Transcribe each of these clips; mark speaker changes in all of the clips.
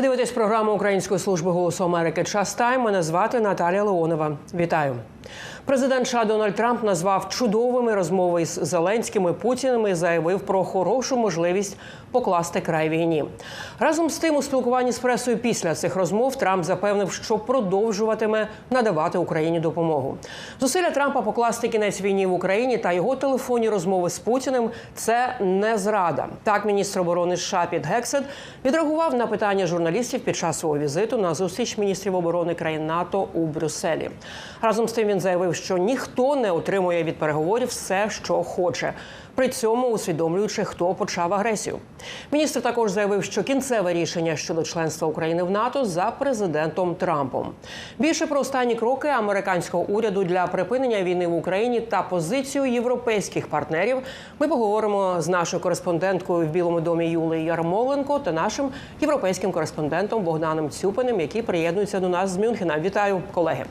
Speaker 1: Дивитесь програму Української служби голосу Америки Час Тайм. Мене звати Наталія Леонова. Вітаю. Президент США Дональд Трамп назвав чудовими розмови з Зеленським і Путіним і заявив про хорошу можливість покласти край війні. Разом з тим, у спілкуванні з пресою після цих розмов Трамп запевнив, що продовжуватиме надавати Україні допомогу. Зусилля Трампа покласти кінець війні в Україні та його телефонні розмови з Путіним це не зрада. Так, міністр оборони США Піт Гексет відреагував на питання журналістів під час свого візиту на зустріч міністрів оборони країн НАТО у Брюсселі. Разом з тим він заявив, що ніхто не отримує від переговорів все, що хоче. При цьому усвідомлюючи, хто почав агресію. Міністр також заявив, що кінцеве рішення щодо членства України в НАТО за президентом Трампом. Більше про останні кроки американського уряду для припинення війни в Україні та позицію європейських партнерів ми поговоримо з нашою кореспонденткою в Білому домі Юлією Ярмоленко та нашим європейським кореспондентом Богданом Цюпиним, які приєднуються до нас з Мюнхена. Вітаю, колеги.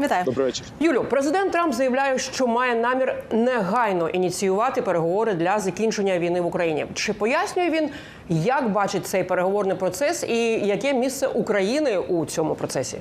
Speaker 2: Вітаю.
Speaker 3: Добрий вечір.
Speaker 1: Юлю, президент Трамп заявляє, що має намір негайно ініціювати переговори для закінчення війни в Україні. Чи пояснює він, як бачить цей переговорний процес і яке місце України у цьому процесі?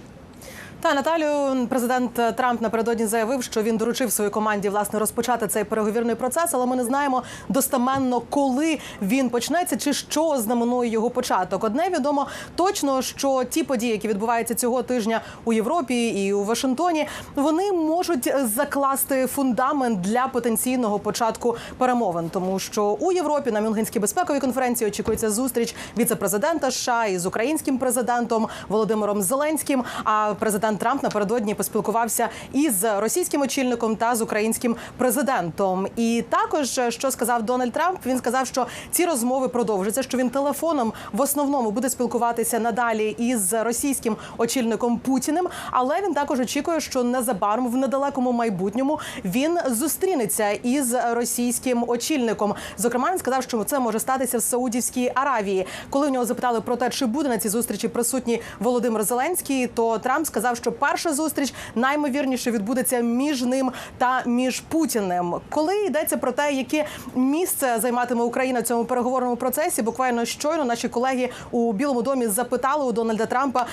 Speaker 2: Та Наталію, президент Трамп напередодні заявив, що він доручив своїй команді власне розпочати цей переговірний процес, але ми не знаємо достеменно, коли він почнеться, чи що знаменує його початок. Одне відомо точно, що ті події, які відбуваються цього тижня у Європі і у Вашингтоні, вони можуть закласти фундамент для потенційного початку перемовин, тому що у Європі на Мюнхенській безпековій конференції очікується зустріч віце-президента США із українським президентом Володимиром Зеленським. А президент Трамп напередодні поспілкувався із російським очільником та з українським президентом. І також що сказав Дональд Трамп, він сказав, що ці розмови продовжаться. Що він телефоном в основному буде спілкуватися надалі із російським очільником Путіним. Але він також очікує, що незабаром в недалекому майбутньому він зустрінеться із російським очільником. Зокрема, він сказав, що це може статися в Саудівській Аравії. Коли в нього запитали про те, чи буде на цій зустрічі присутній Володимир Зеленський, то Трамп сказав, що перша зустріч наймовірніше відбудеться між ним та між Путіним. Коли йдеться про те, яке місце займатиме Україна в цьому переговорному процесі, буквально щойно наші колеги у Білому домі запитали у Дональда Трампа,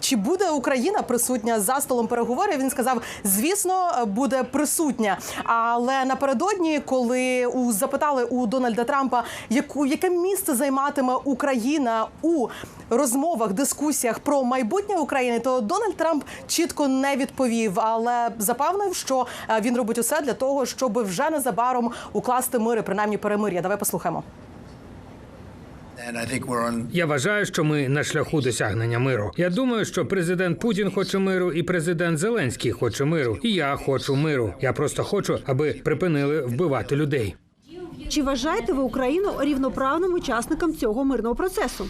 Speaker 2: чи буде Україна присутня за столом переговорів. Він сказав, звісно, буде присутня. Але напередодні, коли у запитали у Дональда Трампа, яку яке місце займатиме Україна у розмовах, дискусіях про майбутнє України, то Дональд Трамп чітко не відповів, але запевнив, що е, він робить усе для того, щоб вже незабаром укласти мир, принаймні перемир'я. Давай послухаємо.
Speaker 4: Я вважаю, що ми на шляху досягнення миру. Я думаю, що президент Путін хоче миру, і президент Зеленський хоче миру. І я хочу миру. Я просто хочу, аби припинили вбивати людей.
Speaker 5: Чи вважаєте ви Україну рівноправним учасником цього мирного процесу?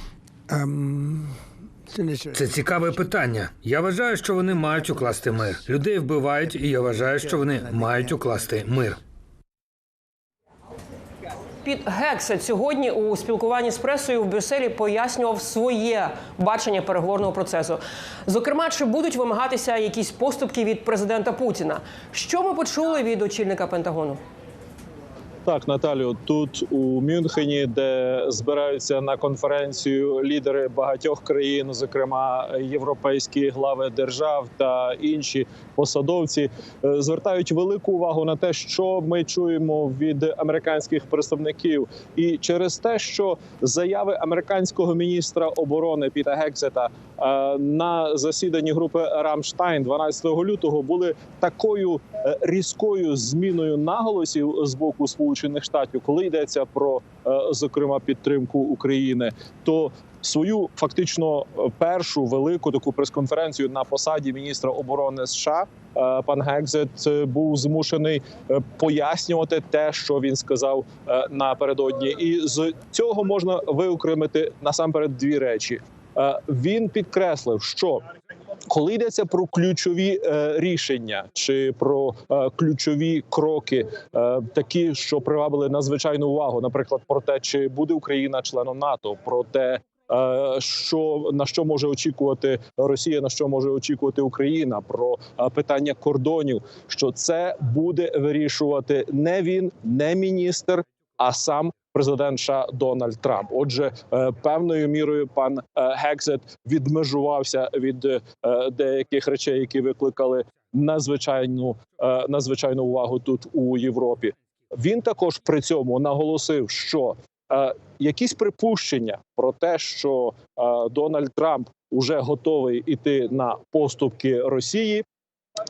Speaker 4: Це цікаве питання. Я вважаю, що вони мають укласти мир. Людей вбивають, і я вважаю, що вони мають укласти мир.
Speaker 1: Під Гексет сьогодні у спілкуванні з пресою в Брюсселі пояснював своє бачення переговорного процесу. Зокрема, чи будуть вимагатися якісь поступки від президента Путіна? Що ми почули від очільника Пентагону?
Speaker 3: Так, Наталю, тут у Мюнхені, де збираються на конференцію лідери багатьох країн, зокрема європейські глави держав та інші посадовці, е, звертають велику увагу на те, що ми чуємо від американських представників, і через те, що заяви американського міністра оборони Піта Гексета е, на засіданні групи Рамштайн 12 лютого були такою е, різкою зміною наголосів з боку Сполучених Штатів, коли йдеться про е, зокрема підтримку України, то свою фактично е, першу велику таку прес-конференцію на посаді міністра оборони США е, пан Гекзет був змушений пояснювати те, що він сказав напередодні, і з цього можна виокремити насамперед дві речі. Він підкреслив, що коли йдеться про ключові е, рішення чи про е, ключові кроки, е, такі, що привабили надзвичайну увагу, наприклад, про те, чи буде Україна членом НАТО, про те. Що на що може очікувати Росія, на що може очікувати Україна, про питання кордонів, що це буде вирішувати не він, не міністр, а сам президент США Дональд Трамп. Отже, е, певною мірою пан е, Гексет відмежувався від е, деяких речей, які викликали надзвичайну надзвичайну увагу тут у Європі. Він також при цьому наголосив, що якісь припущення про те, що Дональд Трамп уже готовий іти на поступки Росії,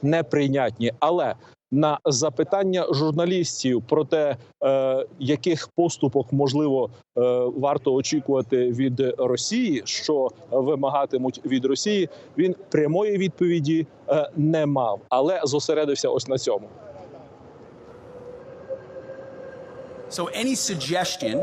Speaker 3: неприйнятні. Але на запитання журналістів про те, е, яких поступок можливо е, варто очікувати від Росії, що вимагатимуть від Росії, він прямої відповіді е, не мав, але зосередився ось на цьому.
Speaker 6: So any suggestion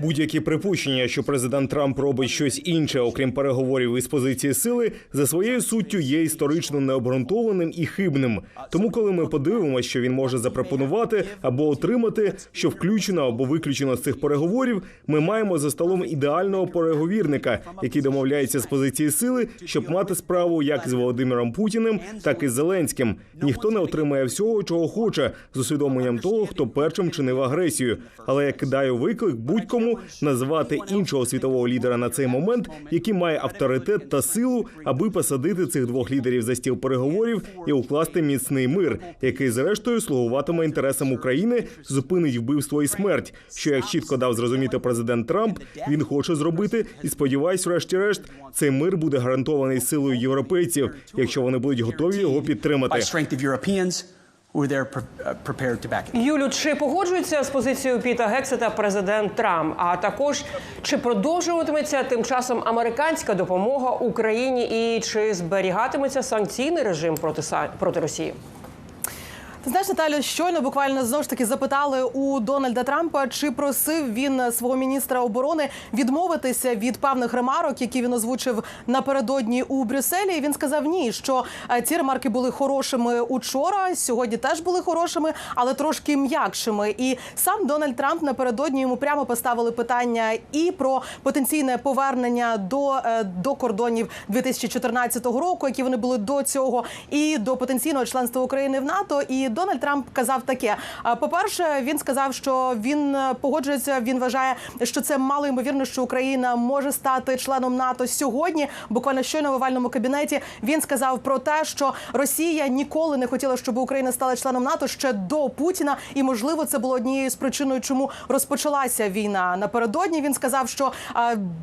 Speaker 7: Будь-які припущення, що президент Трамп робить щось інше, окрім переговорів із позиції сили, за своєю суттю є історично необґрунтованим і хибним. Тому, коли ми подивимося, що він може запропонувати або отримати, що включено або виключено з цих переговорів, ми маємо за столом ідеального переговірника, який домовляється з позиції сили, щоб мати справу як з Володимиром Путіним, так і з Зеленським. Ніхто не отримає всього, чого хоче, з усвідомленням того, хто першим чинив агресію. Але я кидаю виклик будь-кому назвати іншого світового лідера на цей момент, який має авторитет та силу, аби посадити цих двох лідерів за стіл переговорів і укласти міцний мир, який зрештою слугуватиме інтересам України, зупинить вбивство і смерть. Що як чітко дав зрозуміти президент Трамп, він хоче зробити, і сподіваюсь, врешті-решт, цей мир буде гарантований силою європейців, якщо вони будуть готові його підтримати.
Speaker 6: Uh, prepared to back it.
Speaker 1: Юлю, чи погоджується з позицією Піта Гексета президент Трамп? А також чи продовжуватиметься тим часом американська допомога Україні і чи зберігатиметься санкційний режим проти проти Росії?
Speaker 2: Ти знаєш, Наталю, щойно буквально знову ж таки запитали у Дональда Трампа, чи просив він свого міністра оборони відмовитися від певних ремарок, які він озвучив напередодні у Брюсселі. І він сказав ні, що е, ці ремарки були хорошими учора, сьогодні теж були хорошими, але трошки м'якшими. І сам Дональд Трамп напередодні йому прямо поставили питання і про потенційне повернення до, е, до кордонів 2014 року, які вони були до цього, і до потенційного членства України в НАТО. І Дональд Трамп казав таке: А, по-перше, він сказав, що він е, погоджується. Він вважає, що це мало ймовірно, що Україна може стати членом НАТО сьогодні. Буквально щойно в овальному кабінеті він сказав про те, що Росія ніколи не хотіла, щоб Україна стала членом НАТО ще до Путіна, і можливо це було однією з причиною, чому розпочалася війна. Напередодні він сказав, що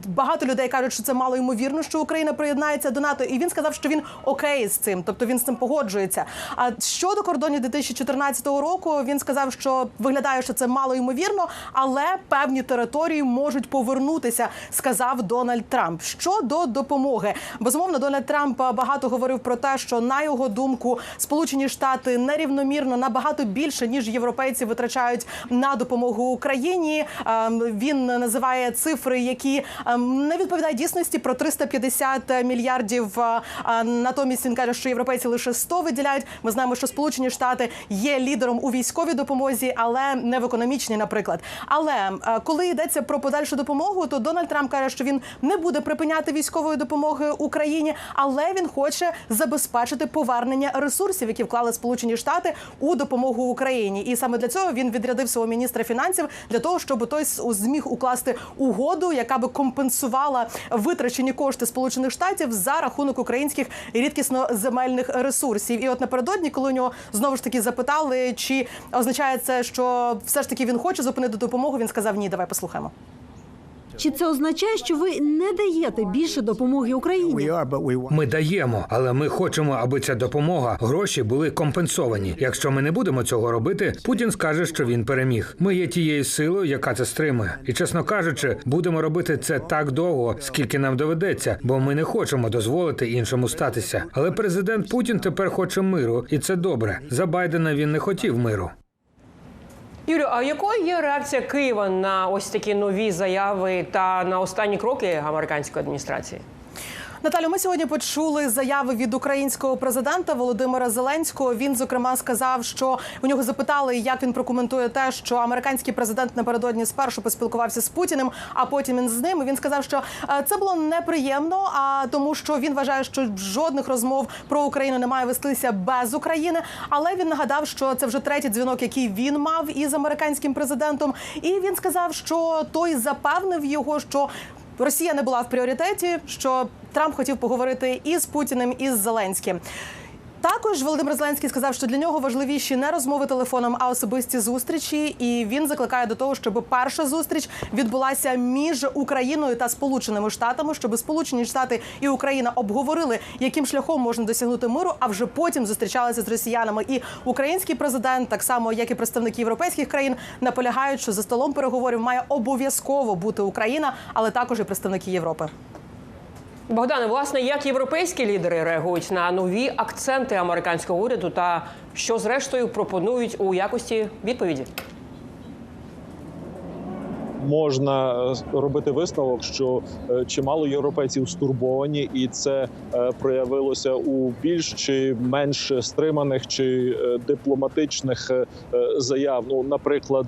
Speaker 2: багато людей кажуть, що це мало ймовірно, що Україна приєднається до НАТО. І він сказав, що він окей з цим, тобто він з цим погоджується. А щодо кордонів 2014 року, він сказав, що виглядає, що це мало ймовірно, але певні території можуть повернутися, сказав Дональд Трамп. Щодо допомоги, безумовно, Дональд Трамп багато говорив про те, що на його думку Сполучені Штати нерівномірно набагато більше ніж європейці витрачають на допомогу Україні. Ем, Він називає цифри, які ем, не відповідають дійсності про 350 мільярдів. е, Натомість він каже, що європейці лише 100 виділяють. Ми знаємо, що Сполучені Штати є лідером у військовій допомозі, але не в економічній, наприклад. Але е, коли йдеться про подальшу допомогу, то Дональд Трамп каже, що він не буде припиняти військової допомоги Україні, але він хоче забезпечити повернення ресурсів, які вклали Сполучені Штати у допомогу Україні. І саме для цього він відрядив свого міністра фінансів для того, щоб той зміг укласти угоду, яка би компенсувала витрачені кошти Сполучених Штатів за рахунок українських рідкісно земельних ресурсів. І от напередодні, коли у нього знову ж таки запитали, чи означає це, що все ж таки він хоче зупинити допомогу, він сказав ні. Давай послухаємо.
Speaker 5: Чи це означає, що ви не даєте більше допомоги Україні?
Speaker 4: Ми даємо, але ми хочемо, аби ця допомога, гроші були компенсовані. Якщо ми не будемо цього робити, Путін скаже, що він переміг. Ми є тією силою, яка це стримує. І чесно кажучи, будемо робити це так довго, скільки нам доведеться, бо ми не хочемо дозволити іншому статися. Але президент Путін тепер хоче миру, і це добре. За Байдена він не хотів миру.
Speaker 1: Юлю, а якою є реакція Києва на ось такі нові заяви та на останні кроки американської адміністрації?
Speaker 2: Наталю, ми сьогодні почули заяви від українського президента Володимира Зеленського. Він зокрема сказав, що у нього запитали, як він прокоментує те, що американський президент напередодні спершу поспілкувався з Путіним, а потім він з ним. Він сказав, що е, це було неприємно, а тому, що він вважає, що жодних розмов про Україну не має вестися без України. Але він нагадав, що це вже третій дзвінок, який він мав із американським президентом. І він сказав, що той запевнив його, що Росія не була в пріоритеті, що Трамп хотів поговорити і з Путіним, і з Зеленським. Також Володимир Зеленський сказав, що для нього важливіші не розмови телефоном, а особисті зустрічі. І він закликає до того, щоб перша зустріч відбулася між Україною та Сполученими Штатами, щоб Сполучені Штати і Україна обговорили, яким шляхом можна досягнути миру, а вже потім зустрічалися з росіянами. І український президент, так само як і представники європейських країн, наполягають, що за столом переговорів має обов'язково бути Україна, але також і представники Європи.
Speaker 1: Богдане, власне, як європейські лідери реагують на нові акценти американського уряду та що зрештою пропонують у якості відповіді?
Speaker 3: Можна е, робити висновок, що е, чимало європейців стурбовані, і це е, проявилося у більш чи менш стриманих чи дипломатичних заяв. Ну, наприклад,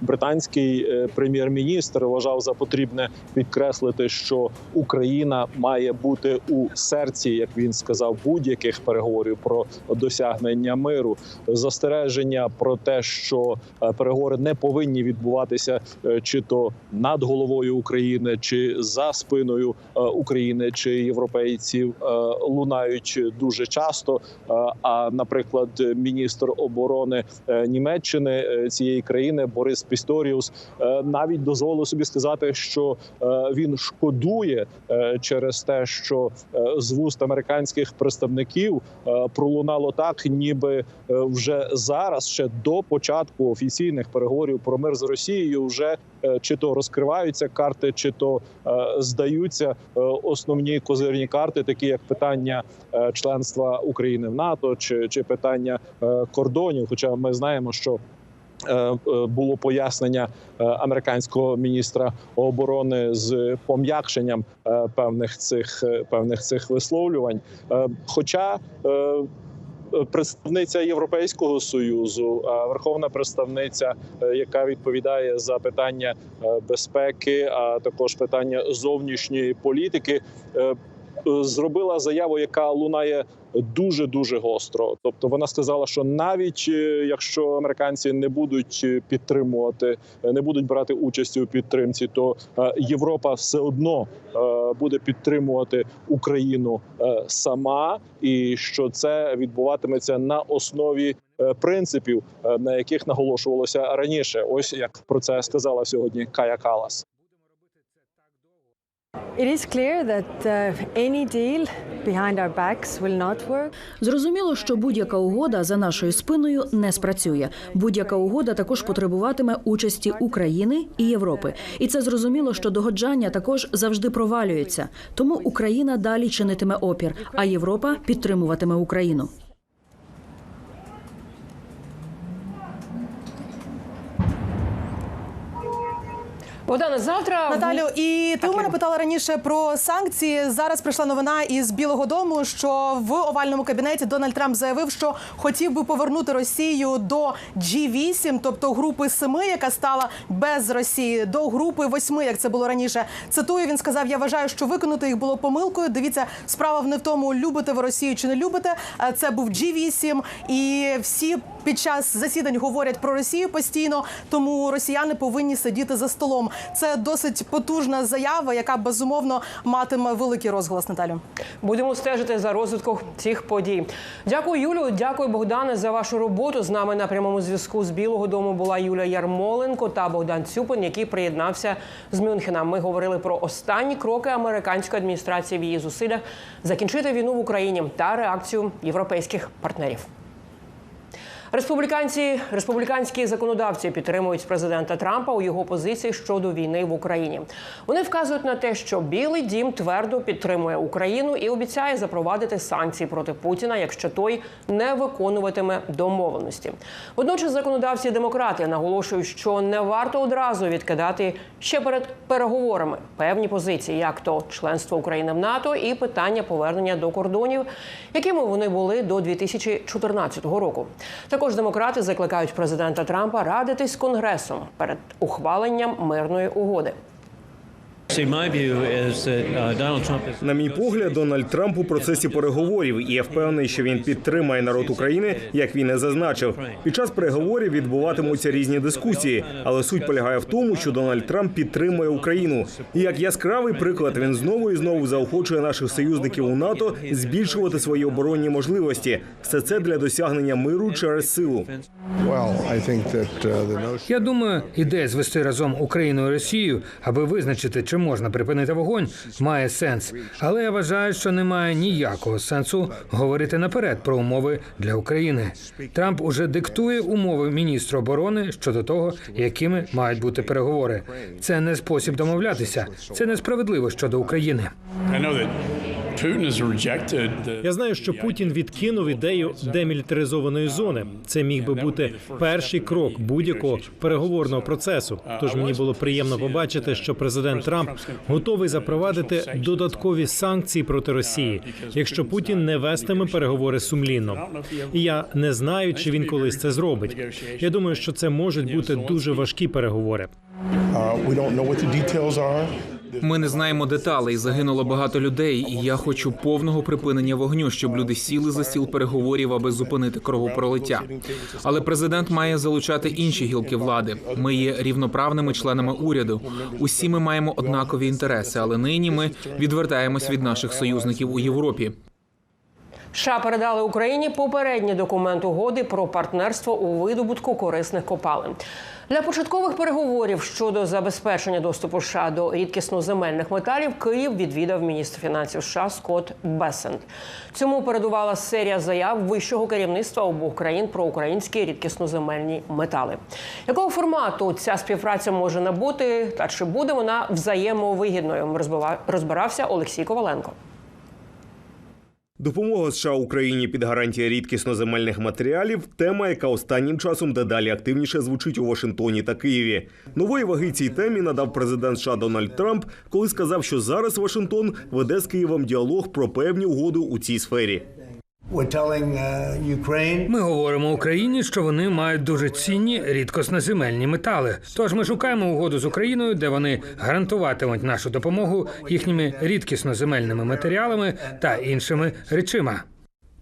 Speaker 3: британський прем'єр-міністр вважав за потрібне підкреслити, що Україна має бути у серці, як він сказав, будь-яких переговорів про досягнення миру. Застереження про те, що переговори не повинні відбуватися чи то над головою України, чи за спиною е, України чи європейців е, лунають дуже часто. Е, А, наприклад, міністр оборони Німеччини цієї країни Борис Пісторіус навіть дозволив собі сказати, що він шкодує через те, що з вуст американських представників пролунало так, ніби вже зараз, ще до початку офіційних переговорів про мир з Росією, вже чи то розкриваються карти, чи то е, здаються е, основні козирні карти, такі як питання е, членства України в НАТО, чи, чи питання е, кордонів. Хоча ми знаємо, що е, е, було пояснення е, американського міністра оборони з пом'якшенням е, певних цих е, певних цих висловлювань. Е, Хоча е, представниця Європейського союзу, верховна представниця, е, яка відповідає за питання е, безпеки, а також питання зовнішньої політики, е, зробила заяву, яка лунає дуже дуже гостро. Тобто вона сказала, що навіть е, якщо американці не будуть е, підтримувати, е, не будуть брати участі у підтримці, то е, Європа все одно е, буде підтримувати Україну е, сама, і що це відбуватиметься на основі. е, Принципів, е, на яких наголошувалося раніше, ось як про це сказала сьогодні Кая Калас.
Speaker 8: Зрозуміло, що будь-яка угода за нашою спиною не спрацює. Будь-яка угода також потребуватиме участі України і Європи. І це зрозуміло, що догоджання також завжди провалюється. Тому Україна далі чинитиме опір, а Європа підтримуватиме Україну.
Speaker 1: Богдане, завтра
Speaker 2: Наталю, і ти у мене питала раніше про санкції. Зараз прийшла новина із Білого Дому, що в овальному кабінеті Дональд Трамп заявив, що хотів би повернути Росію до G8, тобто групи семи, яка стала без Росії, до групи восьми, як це було раніше. Цитую, він сказав: Я вважаю, що виконати їх було помилкою. Дивіться, справа не в тому, любите ви Росію чи не любите. Е, Це був G8, і всі під час засідань говорять про Росію постійно, тому росіяни повинні сидіти за столом. Це досить потужна заява, яка безумовно матиме великий розголос. Наталю.
Speaker 1: Будемо стежити за розвитком цих подій. Дякую, Юлю. Дякую, Богдане, за вашу роботу. З нами на прямому зв'язку з Білого Дому була Юля Ярмоленко та Богдан Цюпин, який приєднався з Мюнхена. Ми говорили про останні кроки американської адміністрації в її зусиллях закінчити війну в Україні та реакцію європейських партнерів. Республіканці, республіканські законодавці підтримують президента Трампа у його позиції щодо війни в Україні. Вони вказують на те, що Білий Дім твердо підтримує Україну і обіцяє запровадити санкції проти Путіна, якщо той не виконуватиме домовленості. Водночас законодавці демократи наголошують, що не варто одразу відкидати ще перед переговорами певні позиції, як то членство України в НАТО і питання повернення до кордонів, якими вони були до 2014 року. Також демократи закликають президента Трампа радитись з конгресом перед ухваленням мирної угоди.
Speaker 7: На мій погляд, Дональд Трамп у процесі переговорів, і я впевнений, що він підтримає народ України, як він і зазначив. Під час переговорів відбуватимуться різні дискусії, але суть полягає в тому, що Дональд Трамп підтримує Україну. І як яскравий приклад, він знову і знову заохочує наших союзників у НАТО збільшувати свої оборонні можливості. Все це для досягнення миру через силу.
Speaker 4: Я думаю, ідея звести разом Україну і Росію, аби визначити, чи можна припинити вогонь, має сенс. Але я вважаю, що немає ніякого сенсу говорити наперед про умови для України. Трамп уже диктує умови міністру оборони щодо того, якими мають бути переговори. Це не спосіб домовлятися. Це несправедливо щодо України.
Speaker 9: Я знаю, що Путін відкинув ідею демілітаризованої зони. Це міг би бути перший крок будь-якого переговорного процесу. Тож мені було приємно побачити, що президент Трамп готовий запровадити додаткові санкції проти Росії, якщо Путін не вестиме переговори сумлінно. І я не знаю, чи він колись це зробить. Я думаю, що це можуть бути дуже важкі переговори.
Speaker 10: Ми не знаємо деталей. Загинуло багато людей, і я хочу повного припинення вогню, щоб люди сіли за стіл переговорів, аби зупинити кровопролиття. Але президент має залучати інші гілки влади. Ми є рівноправними членами уряду. Усі ми маємо однакові інтереси, але нині ми відвертаємось від наших союзників у Європі.
Speaker 1: США передали Україні попередній документ угоди про партнерство у видобутку корисних копалин. Для початкових переговорів щодо забезпечення доступу США до рідкісно-земельних металів Київ відвідав міністр фінансів США Скотт Бесент. Цьому передувала серія заяв вищого керівництва обох країн про українські рідкісно-земельні метали. Якого формату ця співпраця може набути, та чи буде вона взаємовигідною? Розбирався Олексій Коваленко.
Speaker 7: Допомога США Україні під гарантія рідкісно-земельних матеріалів тема, яка останнім часом дедалі активніше звучить у Вашингтоні та Києві. Нової ваги цій темі надав президент США Дональд Трамп, коли сказав, що зараз Вашингтон веде з Києвом діалог про певні угоди у цій сфері.
Speaker 4: Ми говоримо Україні, що вони мають дуже цінні рідкосноземельні метали. Тож ми шукаємо угоду з Україною, де вони гарантуватимуть нашу допомогу їхніми рідкісноземельними матеріалами та іншими речима.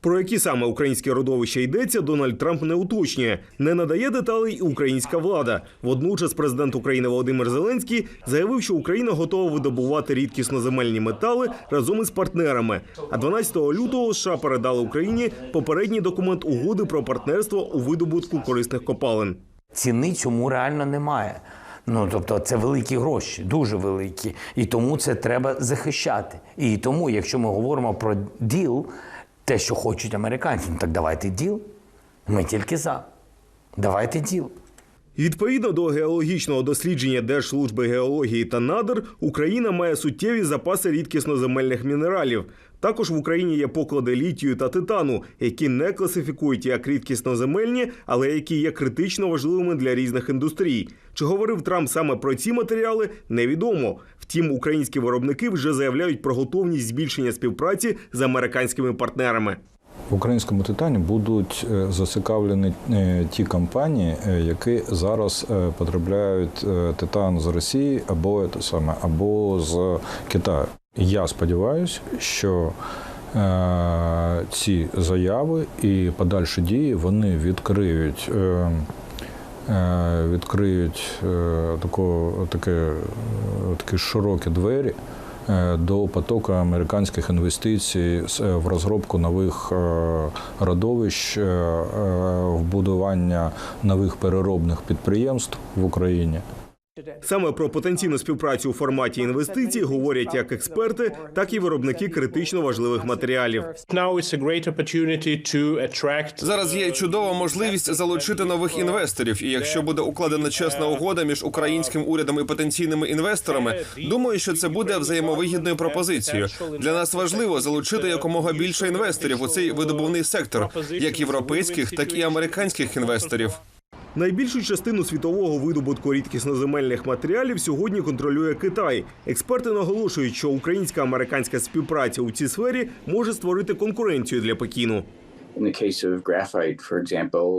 Speaker 7: Про які саме українські родовища йдеться, Дональд Трамп не уточнює, не надає деталей і українська влада. Водночас президент України Володимир Зеленський заявив, що Україна готова видобувати рідкісно-земельні метали разом із партнерами. А 12 лютого США передали Україні попередній документ угоди про партнерство у видобутку корисних копалин.
Speaker 11: Ціни цьому реально немає. Ну тобто, це великі гроші, дуже великі, і тому це треба захищати. І тому, якщо ми говоримо про діл, те, що хочуть американці, ну так давайте діл. Ми тільки за. Давайте діл.
Speaker 7: Відповідно до геологічного дослідження Держслужби геології та надр, Україна має суттєві запаси рідкісно-земельних мінералів. Також в Україні є поклади літію та титану, які не класифікують як рідкісно-земельні, але які є критично важливими для різних індустрій. Чи говорив Трамп саме про ці матеріали, невідомо. Втім, українські виробники вже заявляють про готовність збільшення співпраці з американськими партнерами.
Speaker 12: В українському титані будуть е, зацікавлені е, ті компанії, е, які зараз потрапляють титан з Росії або те саме, або з Китаю. Я сподіваюся, що ці заяви і подальші дії вони відкриють. Е, Відкриють е, тако, таке, е, такі широкі двері до потоку американських інвестицій в розробку нових родовищ, в будування нових переробних підприємств в Україні.
Speaker 7: Саме про потенційну співпрацю у форматі інвестицій говорять як експерти, так і виробники критично важливих матеріалів.
Speaker 13: Зараз є чудова можливість залучити нових інвесторів. І якщо буде укладена чесна угода між українським урядом і потенційними інвесторами, думаю, що це буде взаємовигідною пропозицією. Для нас важливо залучити якомога більше інвесторів у цей видобувний сектор, як європейських, так і американських інвесторів.
Speaker 7: Найбільшу частину світового видобутку рідкісноземельних матеріалів сьогодні контролює Китай. Експерти наголошують, що українська американська співпраця у цій сфері може створити конкуренцію для Пекіну.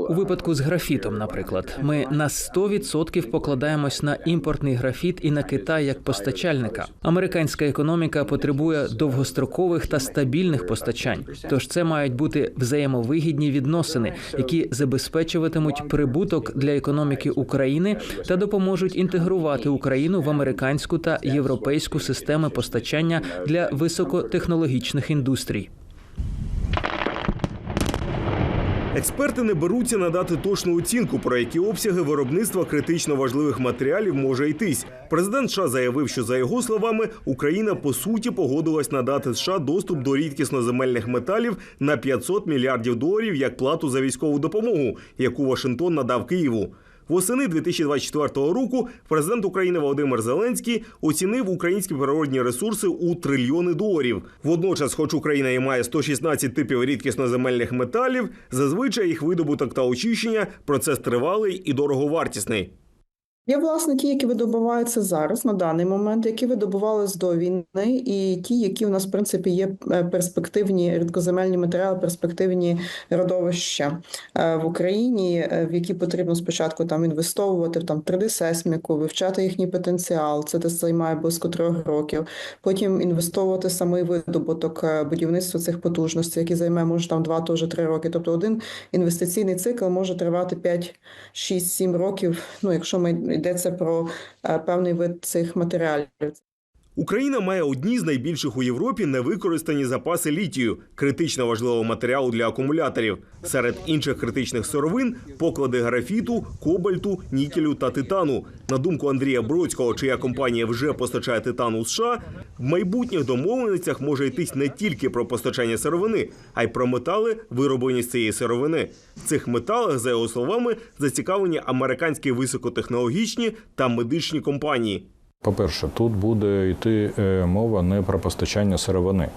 Speaker 14: У випадку з графітом, наприклад, ми на 100% покладаємось на імпортний графіт і на Китай як постачальника. Американська економіка потребує довгострокових та стабільних постачань. Тож це мають бути взаємовигідні відносини, які забезпечуватимуть прибуток для економіки України та допоможуть інтегрувати Україну в американську та європейську системи постачання для високотехнологічних індустрій.
Speaker 7: Експерти не беруться надати точну оцінку, про які обсяги виробництва критично важливих матеріалів може йтись. Президент США заявив, що за його словами Україна по суті погодилась надати США доступ до рідкісноземельних металів на 500 мільярдів доларів як плату за військову допомогу, яку Вашингтон надав Києву. Восени 2024 року президент України Володимир Зеленський оцінив українські природні ресурси у трильйони доларів. Водночас, хоч Україна і має 116 типів рідкісноземельних металів, зазвичай їх видобуток та очищення процес тривалий і дороговартісний.
Speaker 15: Є власне ті, які видобуваються зараз на даний момент, які видобувались до війни, і ті, які у нас в принципі є е, перспективні рідкоземельні матеріали, перспективні родовища е, в Україні, е, в які потрібно спочатку там інвестовувати в там 3D-сейсміку, вивчати їхній потенціал. Це десь займає близько трьох років. Потім інвестовувати самий видобуток будівництва цих потужностей, які займе може там 2 то вже 3 роки. Тобто один інвестиційний цикл може тривати 5, 6, 7 років. Ну, якщо ми йдеться про е, певний вид цих матеріалів.
Speaker 7: Україна має одні з найбільших у Європі невикористані запаси літію, критично важливого матеріалу для акумуляторів. Серед інших критичних сировин поклади графіту, кобальту, нікелю та титану. На думку Андрія Бродського, чия компанія вже постачає титан у США, в майбутніх домовленостях може йтись не тільки про постачання сировини, а й про метали, вироблені з цієї сировини. В цих металах, за його словами, зацікавлені американські високотехнологічні та медичні компанії.
Speaker 12: По-перше, тут буде йти е, мова не про постачання сировини.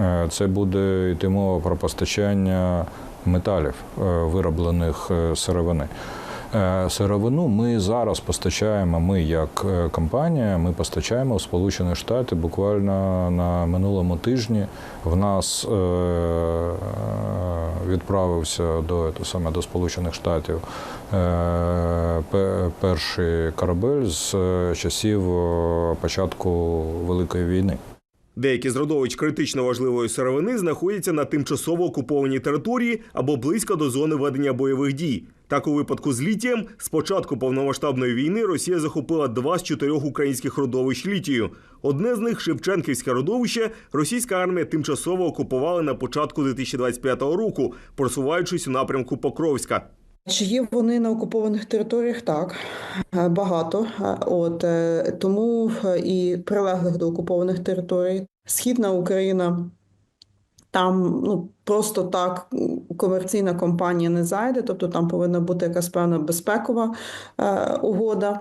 Speaker 12: Е, Це буде йти мова про постачання металів, е, вироблених сировини. Е, Сировину ми зараз постачаємо. Ми, як е, компанія, ми постачаємо в Сполучені Штати. Буквально на минулому тижні в нас е, відправився до саме до Сполучених Штатів перший корабель з часів початку Великої війни.
Speaker 7: Деякі з родовищ критично важливої сировини знаходяться на тимчасово окупованій території або близько до зони ведення бойових дій. Так, у випадку з літієм, з початку повномасштабної війни Росія захопила два з чотирьох українських родовищ літію. Одне з них Шевченківське родовище. Російська армія тимчасово окупувала на початку 2025 року, просуваючись у напрямку Покровська.
Speaker 15: Чи є вони на окупованих територіях? Так, е, багато. Е, От е, тому і прилеглих до окупованих територій. Східна Україна. Там ну просто так комерційна компанія не зайде, тобто там повинна бути якась певна безпекова е, угода.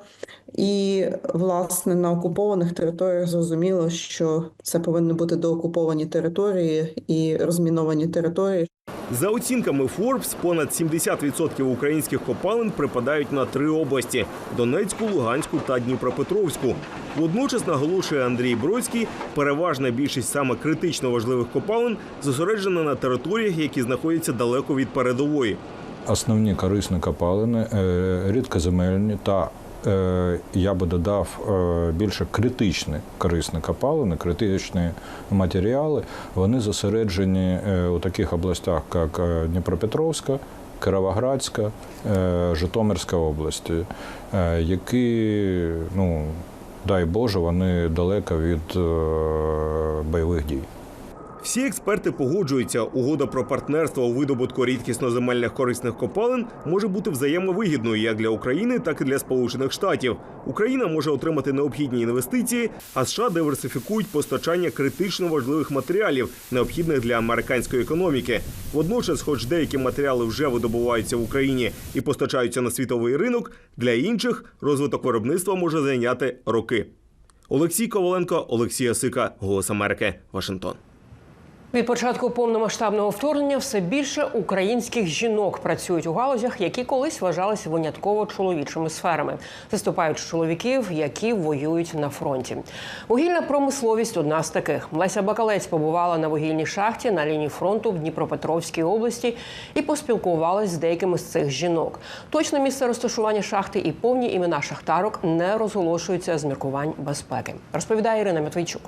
Speaker 15: І власне на окупованих територіях зрозуміло, що це повинні бути доокуповані території і розміновані території.
Speaker 7: За оцінками Forbes, понад 70% українських копалин припадають на три області: Донецьку, Луганську та Дніпропетровську. Водночас наголошує Андрій Бродський, переважна більшість саме критично важливих копалин зосереджена на територіях, які знаходяться далеко від передової.
Speaker 12: Основні корисні копалини, е, рідкоземельні та е, я би додав е, більше критичні корисні копалини, критичні матеріали. Вони зосереджені у таких областях, як Дніпропетровська, Кіровоградська, е, Житомирська області, які, ну дай Боже, вони далеко від бойових дій.
Speaker 7: Всі експерти погоджуються, угода про партнерство у видобутку рідкісно земельних корисних копалин може бути взаємовигідною як для України, так і для Сполучених Штатів. Україна може отримати необхідні інвестиції, а США диверсифікують постачання критично важливих матеріалів, необхідних для американської економіки. Водночас, хоч деякі матеріали вже видобуваються в Україні і постачаються на світовий ринок, для інших розвиток виробництва може зайняти роки. Олексій Коваленко, Олексій Осика, Голос Америки, Вашингтон.
Speaker 1: Від початку повномасштабного вторгнення все більше українських жінок працюють у галузях, які колись вважалися винятково чоловічими сферами, заступаючи чоловіків, які воюють на фронті. Вугільна промисловість одна з таких. Леся Бакалець побувала на вугільній шахті на лінії фронту в Дніпропетровській області і поспілкувалась з деякими з цих жінок. Точне місце розташування шахти і повні імена шахтарок не розголошуються з міркувань безпеки. Розповідає Ірина Матвійчук.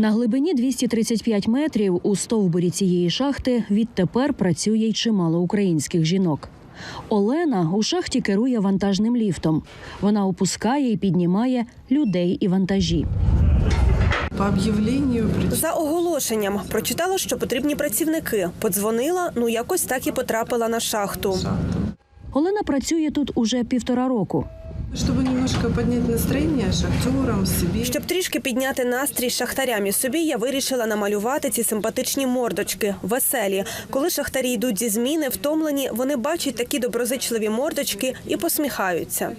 Speaker 8: На глибині 235 метрів у стовбурі цієї шахти відтепер працює й чимало українських жінок. Олена у шахті керує вантажним ліфтом. Вона опускає і піднімає людей і вантажі.
Speaker 16: По об'явленню за оголошенням прочитала, що потрібні працівники. Подзвонила, ну якось так і потрапила на шахту.
Speaker 8: Олена працює тут уже півтора року.
Speaker 16: Щоб немножко підняти настроєння шахтерам, собі. Щоб трішки підняти настрій шахтарям і собі, я вирішила намалювати ці симпатичні мордочки, веселі. Коли шахтарі йдуть зі зміни, втомлені, вони бачать такі доброзичливі мордочки і посміхаються.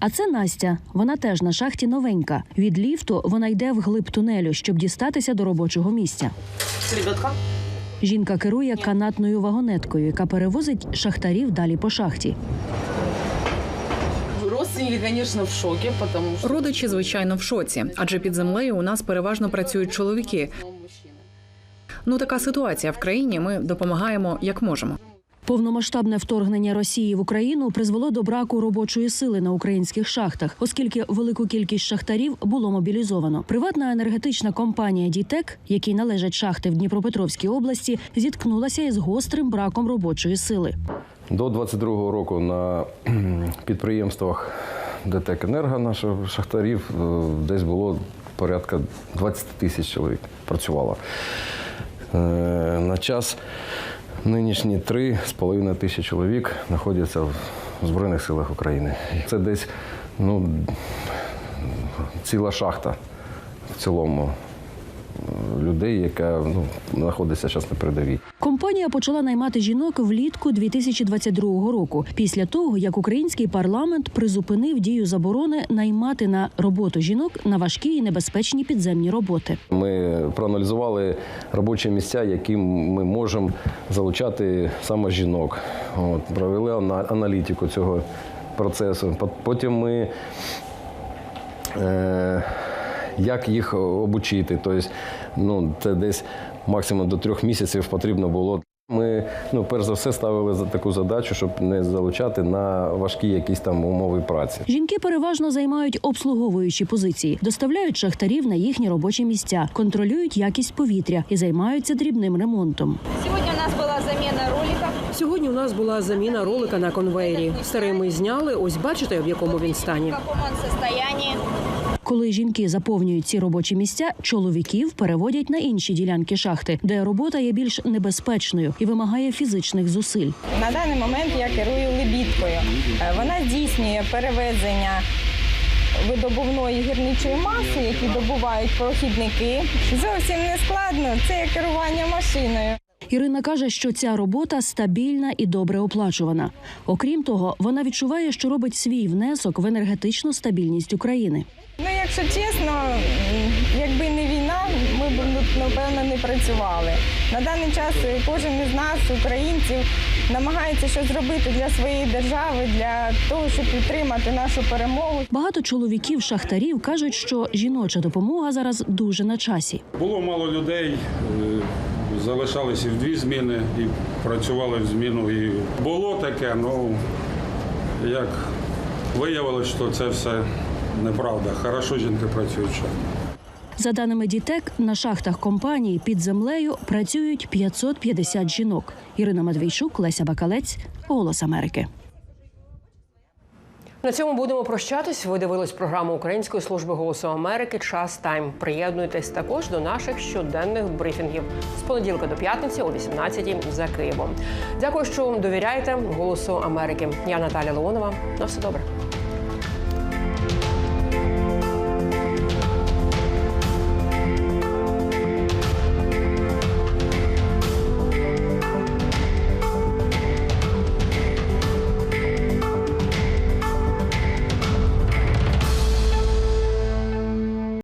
Speaker 8: А це Настя. Вона теж на шахті новенька. Від ліфту вона йде в глиб тунелю, щоб дістатися до робочого місця.
Speaker 16: Ребятка.
Speaker 8: Жінка керує канатною вагонеткою, яка перевозить шахтарів далі по шахті.
Speaker 17: Родственники, звісно, в шокі, тому що родичі, звичайно, в шоці, адже під землею у нас переважно працюють чоловіки. Ну така ситуація в країні. Ми допомагаємо як можемо.
Speaker 8: Повномасштабне вторгнення Росії в Україну призвело до браку робочої сили на українських шахтах, оскільки велику кількість шахтарів було мобілізовано. Приватна енергетична компанія Дітек, якій належать шахти в Дніпропетровській області, зіткнулася із гострим браком робочої сили.
Speaker 18: До 22-го року на підприємствах ДТЕК Енерго наших шахтарів е, десь було порядка 20 тисяч чоловік працювало. Е, На час нинішні 3,5 тисячі чоловік знаходяться в Збройних силах України. Це десь ну, ціла шахта в цілому людей, яка ну, знаходиться зараз на передовій.
Speaker 8: Компанія почала наймати жінок влітку 2022 року, після того як український парламент призупинив дію заборони наймати на роботу жінок на важкі і небезпечні підземні роботи.
Speaker 18: Ми проаналізували робочі місця, які ми можемо залучати саме жінок. От, провели ана- аналітику цього процесу. Пот- Потім ми е, як їх обучити. Тобто, ну, це десь максимум до трьох місяців потрібно було. Ми ну, перш за все ставили за таку задачу, щоб не залучати на важкі якісь там умови праці.
Speaker 8: Жінки переважно займають обслуговуючі позиції, доставляють шахтарів на їхні робочі місця, контролюють якість повітря і займаються дрібним ремонтом.
Speaker 19: Сегодня у нас была замена ролика.
Speaker 1: Сьогодні у нас була заміна ролика на конвеєрі. Старий ми зняли. Ось бачите, в якому він стані.
Speaker 19: В каком он состоянии?
Speaker 8: Коли жінки заповнюють ці робочі місця, чоловіків переводять на інші ділянки шахти, де робота є більш небезпечною і вимагає фізичних зусиль.
Speaker 20: На даний момент я керую лебідкою. Е, Вона здійснює перевезення видобувної гірничої маси, які добувають прохідники. Зовсім не складно. Це керування машиною.
Speaker 8: Ірина каже, що ця робота стабільна і добре оплачувана. Окрім того, вона відчуває, що робить свій внесок в енергетичну стабільність України.
Speaker 20: Ну, якщо чесно, якби не війна, ми б ну, напевно не працювали. На даний час кожен із нас, українців, намагається щось зробити для своєї держави, для того, щоб підтримати нашу перемогу.
Speaker 8: Багато чоловіків шахтарів кажуть, що жіноча допомога зараз дуже на часі.
Speaker 21: Було мало людей, е, залишалися в дві зміни і працювали в зміну. І було таке, ну як виявилось, що це все неправда. Хорошо жінки працюють. ще.
Speaker 8: За даними Дітек, на шахтах компанії під землею працюють 550 жінок. Ірина Матвійчук, Леся Бакалець, Голос Америки.
Speaker 1: На цьому будемо прощатись. Ви дивились програму Української служби голосу Америки. Час тайм. Приєднуйтесь також до наших щоденних брифінгів з понеділка до п'ятниці о 18 за Києвом. Дякую, що довіряєте голосу Америки. Я Наталя Леонова. На все добре.